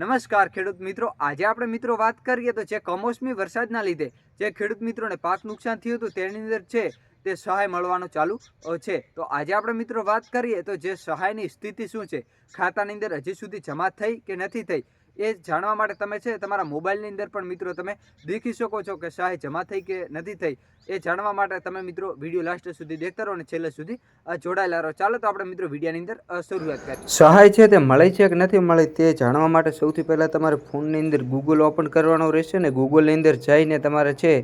નમસ્કાર ખેડૂત મિત્રો. આજે આપણે મિત્રો વાત કરીએ તો જે કમોસમી વરસાદના લીધે જે ખેડૂત મિત્રોને પાક નુકસાન થયું હતું તેની અંદર છે તે સહાય મળવાનું ચાલુ છે. તો આજે આપણે મિત્રો વાત કરીએ તો જે સહાયની સ્થિતિ શું છે? ખાતાની અંદર હજી સુધી જમા થઈ કે નથી થઈ? એ જાણવા માટે તમે છે, તમારા મોબાઈલની અંદર પણ મિત્રો તમે દેખી શકો છો કે સહાય જમા થઈ કે નથી થઈ, એ જાણવા માટે તમે મિત્રો વીડિયો લાસ્ટ સુધી દેખતા રહો અને છેલ્લે સુધી જોડાયેલા રહો. ચાલો તો આપણે મિત્રો વિડીયાની અંદર શરૂઆત કરીએ. સહાય છે તે મળે છે કે નથી મળે તે જાણવા માટે સૌથી પહેલાં તમારે ફોનની અંદર ગૂગલ ઓપન કરવાનો રહેશે ને ગૂગલની અંદર જઈને તમારે છે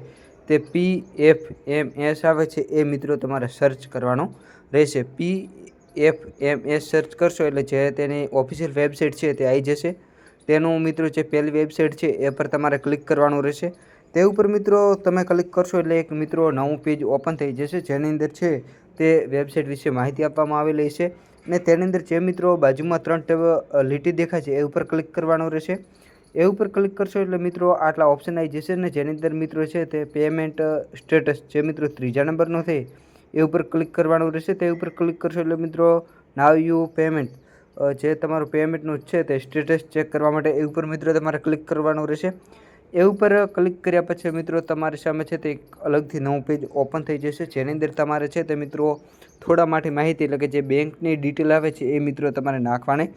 તે પી એફ એમ એસ આવે છે એ મિત્રો તમારે સર્ચ કરવાનો રહેશે. P F M S search કરશો એટલે જે તેની ઓફિશિયલ વેબસાઇટ છે તે આવી જશે. તેનું મિત્રો જે પહેલી વેબસાઇટ છે, એ પર તમારે ક્લિક કરવાનું રહેશે. તે ઉપર મિત્રો તમે ક્લિક કરશો એટલે એક મિત્રો નવું પેજ ઓપન થઈ જશે, જેની અંદર છે તે વેબસાઇટ વિશે માહિતી આપવામાં આવેલી છે. અને તેની અંદર જે મિત્રો બાજુમાં ત્રણ ટેબ લીટી દેખાય છે, એ ઉપર ક્લિક કરવાનું રહેશે. એ ઉપર ક્લિક કરશો એટલે મિત્રો આટલા ઓપ્શન આવી જશે ને જેની અંદર મિત્રો છે તે પેમેન્ટ સ્ટેટસ જે મિત્રો ત્રીજા નંબરનો છે, એ ઉપર ક્લિક કરવાનું રહેશે. તે ઉપર ક્લિક કરશો એટલે મિત્રો નાવ યુ પેમેન્ટ જે તમારું પેમેન્ટનું છે તે સ્ટેટસ ચેક કરવા માટે એ ઉપર મિત્રો તમારે ક્લિક કરવાનું રહેશે. એ ઉપર ક્લિક કર્યા પછી મિત્રો તમારી સામે છે તે એક અલગથી નવું પેજ ઓપન થઈ જશે. જેની અંદર તમારે છે તે મિત્રો થોડા માટે માહિતી એટલે કે જે બેંકની ડિટેલ આવે છે એ મિત્રો તમારે નાખવાની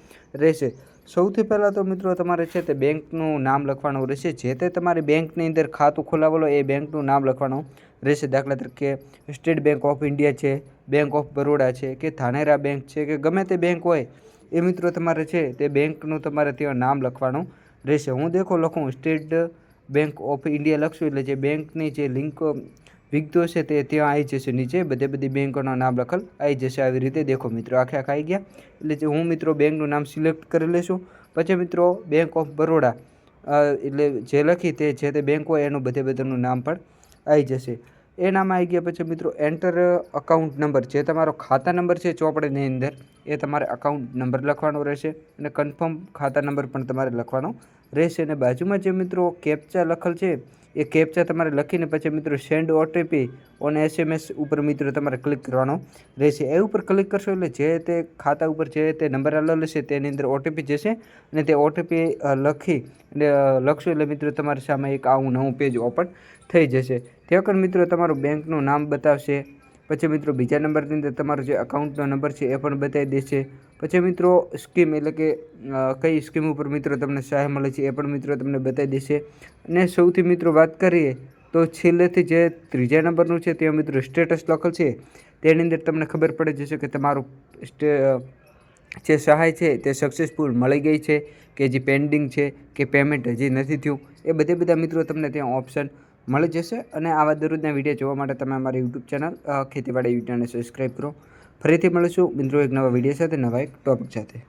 રહેશે. સૌથી પહેલાં તો મિત્રો તમારે છે તે બેંકનું નામ લખવાનું રહેશે. જે તે તમારી બેંકની અંદર ખાતું ખોલાવેલો એ બેંકનું નામ લખવાનું રહેશે. દાખલા તરીકે સ્ટેટ બેંક ઓફ ઇન્ડિયા છે, બેંક ઓફ બરોડા છે કે ધાનેરા બેંક છે કે ગમે તે બેંક હોય એ મિત્રો તમારે છે તે બેંકનું તમારે ત્યાં નામ લખવાનું રહેશે. હું દેખો લખું, સ્ટેટ બેંક ઓફ ઇન્ડિયા લખશું એટલે જે બેંકની જે લિંક વિગતો છે તે ત્યાં આવી જશે. નીચે બધે બધી બેંકોના નામ લખેલ આવી જશે. આવી રીતે દેખો મિત્રો આખે આખા આવી ગયા. એટલે જે હું મિત્રો બેંકનું નામ સિલેક્ટ કરી લઈશું. પછી મિત્રો બેંક ઓફ બરોડા એટલે જે લખી તે જે તે બેંક હોય એનું બધે બધાનું નામ પણ આવી જશે. એ નામ આવી ગયા પછી મિત્રો એન્ટર અકાઉન્ટ નંબર જે તમારો ખાતા નંબર છે ચોપડીની અંદર, એ તમારે અકાઉન્ટ નંબર લખવાનો રહેશે અને કન્ફર્મ ખાતા નંબર પણ તમારે લખવાનો રહેશે અને બાજુમાં જે મિત્રો કેપ્ચા લખેલ છે, એ કેપ્ચા તમારે લખીને પછી મિત્રો સેન્ડ ઓટીપી ઓન એસએમએસ ઉપર મિત્રો તમારે ક્લિક કરવાનો રહેશે. એ ઉપર ક્લિક કરશો એટલે જે તે ખાતા ઉપર જે તે નંબર આવેલો છે તેની અંદર ઓટીપી જશે અને તે ઓટીપી લખી અને લખશો એટલે મિત્રો તમારી સામે એક આવું નવું પેજ ઓપન થઈ જશે. ત્યાં મિત્રો તમારું બેંકનું નામ બતાવશે. પછી મિત્રો બીજા નંબરની અંદર તમારો જે અકાઉન્ટનો નંબર છે, એ પણ બતાવી દેશે. પછી મિત્રો સ્કીમ એટલે કે કઈ સ્કીમ ઉપર મિત્રો તમને સહાય મળે છે એ પણ મિત્રો તમને બતાવી દેશે. અને સૌથી મિત્રો વાત કરીએ તો છેલ્લેથી જે ત્રીજા નંબરનું છે ત્યાં મિત્રો સ્ટેટસ લખેલ છે. તેની અંદર તમને ખબર પડી જશે કે તમારું સ્ટે જે સહાય છે તે સક્સેસફુલ મળી ગઈ છે કે જે પેન્ડિંગ છે કે પેમેન્ટ હજી નથી થયું. એ બધે બધા મિત્રો તમને ત્યાં ઓપ્શન મળી જશે. અને આવા દરરોજના વીડિયો જોવા માટે તમે અમારી યુટ્યુબ ચેનલ ખેતીવાડી યુટ્યુબને સબસ્ક્રાઈબ કરો. ફરીથી મળીશું. મિત્રો એક નવા વીડિયો સાથે નવા એક ટોપિક સાથે.